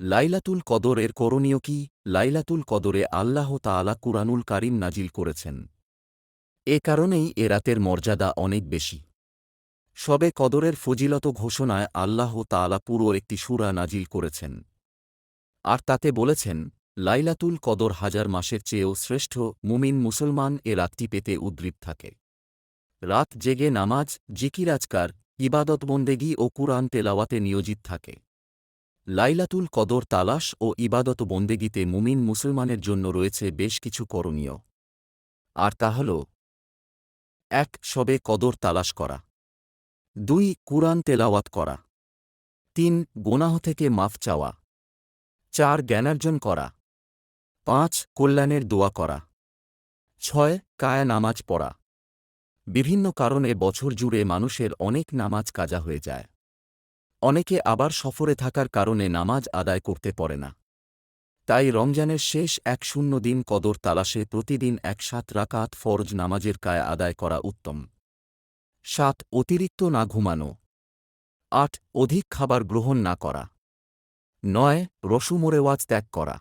লাইলাতুল কদর এর করণীয় কি? লাইলাতুল কদরে আল্লাহ তাআলা কুরআনুল কারিম নাজিল করেছেন। এ কারণেই এ রাতের মর্যাদা অনেক বেশি। সবে কদরের ফজিলত ঘোষণায় আল্লাহ তাআলা পুরো একটি সুরা নাজিল করেছেন। আর তাতে বলেছেন, লাইলাতুল কদর হাজার মাসের চেয়েও শ্রেষ্ঠ মুমিন মুসলমান এ রাতটি পেতে উদ্গ্রীব থাকে। রাত জেগে নামাজ জিকিরাজকার ইবাদতবন্দেগী ও কুরআন তেলাওয়াতে নিয়োজিত থাকে। লাইলাতুল কদর তালাশ ও ইবাদত বন্দেগীতে মুমিন মুসলমানের জন্য রয়েছে বেশ কিছু করণীয়। আর তা হল, এক, সবে কদর তালাশ করা। দুই, কুরআন তেলাওয়াত করা। তিন, গোনাহ থেকে মাফ চাওয়া। চার, জ্ঞানার্জন করা। পাঁচ, কল্যাণের দোয়া করা। ছয়, কায়া নামাজ পড়া। বিভিন্ন কারণে বছর জুড়ে মানুষের অনেক নামাজ কাজা হয়ে যায়। অনেকে আবার সফরে থাকার কারণে নামাজ আদায় করতে পারে না। তাই রমজানের শেষ এক শূন্য দিন কদর তালাশে প্রতিদিন এক সাত রাকাত ফরজ নামাজের কায় আদায় করা উত্তম। সাত, অতিরিক্ত না ঘুমানো। আট, অধিক খাবার গ্রহণ না করা। নয় রসুমোরেওয়াজ ত্যাগ করা।